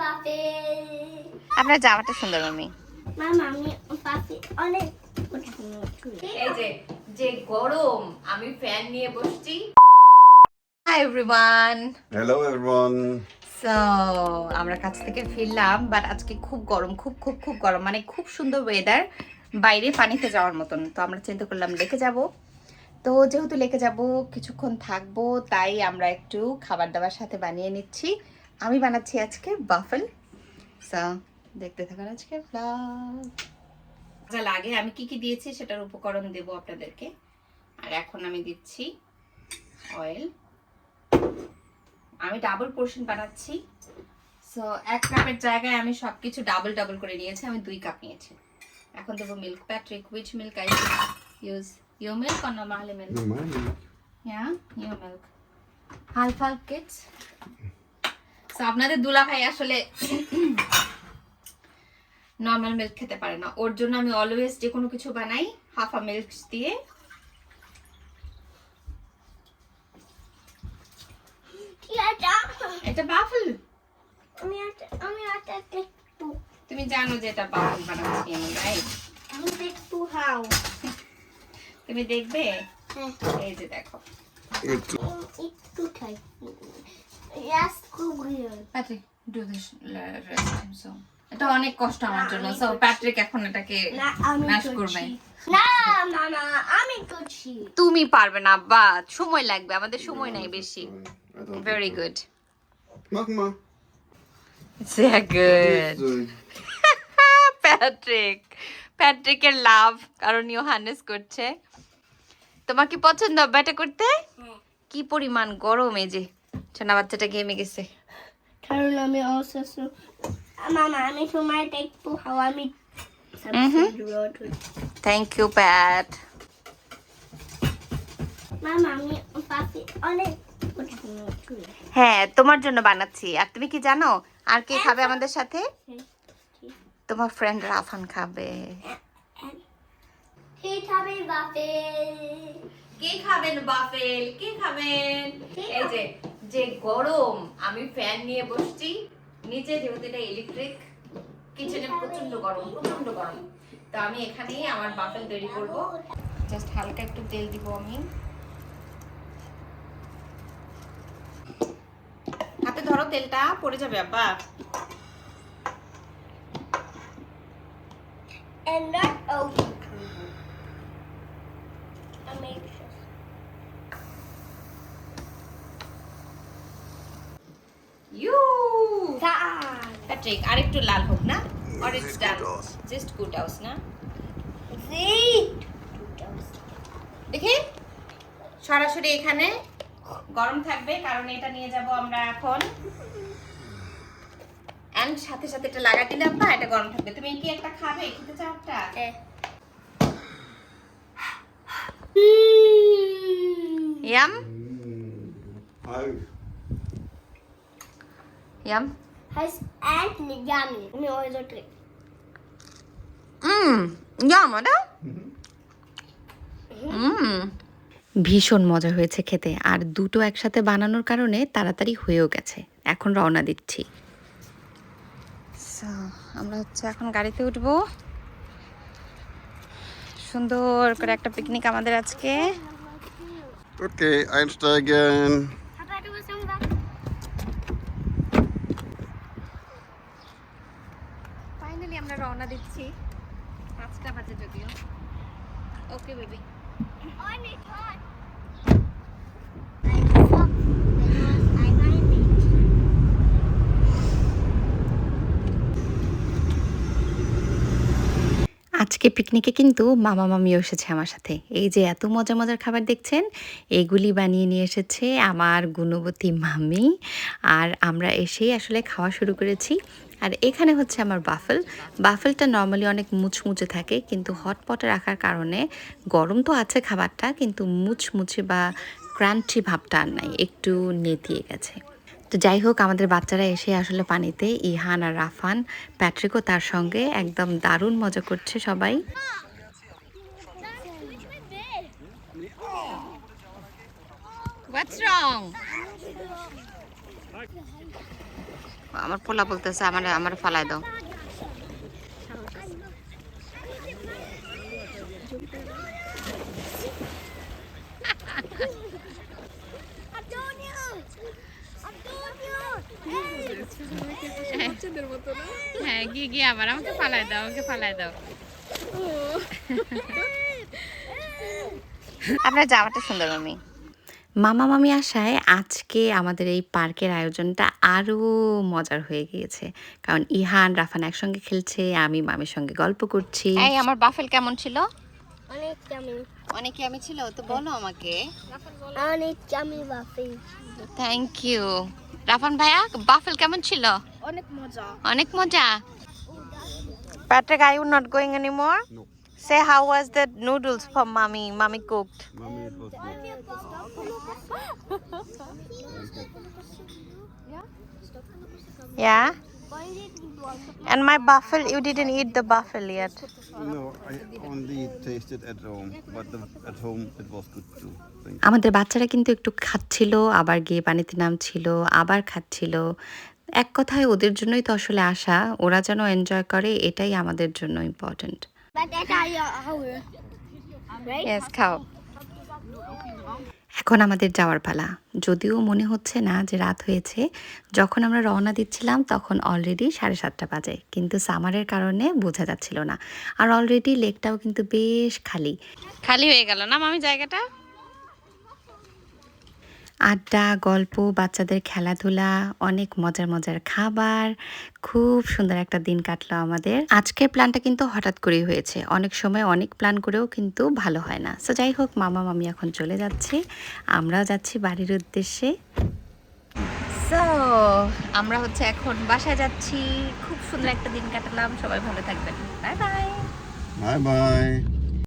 বাপে। আপনার জামাটা সুন্দর মামি মামা আমি বাপে অনেক এই যে যে গরম আমি ফ্যান নিয়ে বসছি। Hi everyone everyone. সো আমরা কাছ থেকে ফিরলাম বাট আজকে খুব গরম খুব খুব খুব গরম মানে খুব সুন্দর ওয়েদার বাইরে পানিতে যাওয়ার মতন। তো আমরা চিন্তা করলাম লেকে যাব। তো যেহেতু লেকে যাব কিছুক্ষণ থাকব তাই আমরা একটু খাবার দাবার সাথে বানিয়ে নিচ্ছি। আমি বানাচ্ছি আজকে বাফেল। সো দেখতে থাকুন আজকে। যা লাগে আমি কি কি দিয়েছি সেটার উপকরণ দেব আপনাদেরকে। আর এখন আমি দিচ্ছি অয়েল আমি ডাবল পোর্শন বানাচ্ছি। সো এক কাপের জায়গায় আমি সব কিছু ডাবল ডাবল করে নিয়েছি আমি দুই কাপ নিয়েছি। এখন দেবো milk Patrick which milk I use you milk or normally milk হ্যাঁ you milk half half kids so আপনাদের দুলা ভাই আসলে নর্মাল মিল্ক খেতে পারে না। ওর জন্য আমি অলওয়েজ যে কোনো কিছু বানাই হাফ আ মিল্ক দিয়ে এটা বাফল? আমি তুমি জানো যে এটা বাফল বানাচ্ছি আমি রাইট আমি একটু হাও তুমি দেখবে? হ্যাঁ। এই যে দেখো। একটু খাই ইয়াস খুব real Patrick do this rest so এটা অনেক কষ্ট আমার জন্য সো প্যাট্রিক এখন এটাকে ম্যাশ করবে। না মামা আমি করছি। তুমি পারবে না বা সময় লাগবে আমাদের সময় নাই বেশি। Very good Mach sehr good. Patrick প্যাট্রিকের লাভ কারণ ইয়োহানেস করছে। তোমার কি পছন্দ ব্যাটা করতে? হ্যাঁ। কি পরিমাণ গরম এই যে। সোনা বাচ্চাটা ঘেমে গেছে। কারণ আমি অসুস্থ। মামা আমি সময়টা একটু হাওয়া আমি. থ্যাংক ইউ প্যাট মামা আমি পাপি অনেক হ্যাঁ তোমার জন্য বানাচ্ছি। আর তুমি কি জানো? আর কে খাবে আমাদের সাথে? তোমার ফ্রেন্ড রাফান খাবে। কে খাবে বাপে কে খাবেন বাফেল? কে খাবেন? এই যে যে গরম আমি ফ্যান নিয়ে বসছি। নিচে যেহেতু এটা ইলেকট্রিক কিচেনে প্রচণ্ড গরম প্রচণ্ড গরম। তো আমি এখানেই আমার বাফেল তৈরি করব। জাস্ট হালকা একটু তেল দিব আমি। হাতে ধরো তেলটা পড়ে যাবে আব্বা। And not open I make sure. You Done. Patrick আরেকটু লাল হোক না? অর ডান জাস্ট গুড আউস না? দেখি। সরাসরি এখানে গরম থাকবে কারণ এটা নিয়ে যাব আমরা এখন। এন্ড সাথে সাথে এটা লাগাই দিলে আব্বা এটা গরম থাকবে। তুমি কি একটা খাবে? খেতে চাও একটা. Yum yum Heißt and yummy. আমি ওই দুটো হুম ইয়াম ওটা ভীষণ মজা হয়েছে খেতে আর দুটো একসাথে বানানোর কারণে তাড়াতাড়ি হয়েও গেছে। এখন রওনা দিচ্ছি। আমরা হচ্ছে এখন গাড়িতে উঠবো। সুন্দর করে একটা পিকনিক আমাদের আজকে। Okay, einsteigen. রওনা দিচ্ছি। পাঁচটা বাজে যদিও। Okay baby. আজকে পিকনিকে কিন্তু মামা মামিও এসেছে আমার সাথে। এই যে এত মজা মজার খাবার দেখছেন, এগুলি বানিয়ে নিয়ে এসেছে আমার গুণবতী মামি। আর আমরা এসেই আসলে খাওয়া শুরু করেছি। আর এখানে হচ্ছে আমার বাফেল। বাফেলটা নর্মালি অনেক মুচমুচে থাকে, কিন্তু হটপটে রাখার কারণে গরম তো আছে খাবারটা, কিন্তু মুচমুচে বা ক্রান্টি ভাবটা আর নাই, একটু নেতিয়ে গেছে। তো যাই হোক, আমাদের বাচ্চারা এসে আসলে পানিতে ইহান আর রাফান, প্যাট্রিকও তার সঙ্গে, একদম দারুণ মজা করছে সবাই। What's wrong? আমার পোলা বলতেছে আমার আমার ফালাই দাও। হ্যাঁ গিয়ে গিয়ে আবার আমাকে ফালাই দাও ফালাই দাও। আপনার জামাটা সুন্দর মামি মামা মামি আসায় আজকে আমাদের এই পার্কের আয়োজনটা আরও মজার হয়ে গিয়েছে। কারণ ইহান রাফান একসঙ্গে খেলছে আমি মামির সঙ্গে গল্প করছি। এই আমার বাফেল কেমন ছিল? অনেক চামি অনেক আমি ছিল তো বলো আমাকে। অনেক চামি বাপি থ্যাংক ইউ রাফান ভাইয়া বাফেল কেমন ছিল? অনেক মজা। অনেক মজা। Patrick, are you not going anymore? No. Say how was the noodles for mommy? Mommy cooked. Mommy, it was good. Yeah. And my buffalo, you didn't eat the buffalo yet. No, I only tasted at home, but the, at home it was good too. আমাদের বাচ্চারা কিন্তু একটু খাচ্ছিল আবার গিয়ে পানিতে নামছিল আবার খাচ্ছিল এক কথায় ওদের জন্যই তো আসলে আসা ওরা যেন এনজয় করে এটাই আমাদের জন্য ইম্পর্ট্যান্ট খাও। এখন আমাদের যাওয়ার পালা। যদিও মনে হচ্ছে না যে রাত হয়েছে যখন আমরা রওনা দিচ্ছিলাম তখন অলরেডি সাড়ে সাতটা বাজে কিন্তু সামারের কারণে বোঝা যাচ্ছিল না। আর অলরেডি লেকটাও কিন্তু বেশ খালি। খালি হয়ে গেল না মামি জায়গাটা? আড্ডা গল্প বাচ্চাদের খেলাধুলা অনেক মজার মজার খাবার। খুব সুন্দর একটা দিন কাটলো আমাদের। আজকের প্ল্যানটা কিন্তু হঠাৎ করেই হয়েছে। অনেক সময় অনেক প্ল্যান করেও কিন্তু ভালো হয় না। সো যাই হোক মামা মামি এখন চলে যাচ্ছে। আমরাও যাচ্ছি বাড়ির উদ্দেশ্যে। সো আমরা হচ্ছে এখন বাসায় যাচ্ছি। খুব সুন্দর একটা দিন কাটালাম। সবাই ভালো থাকবেন। Bye bye Bye bye.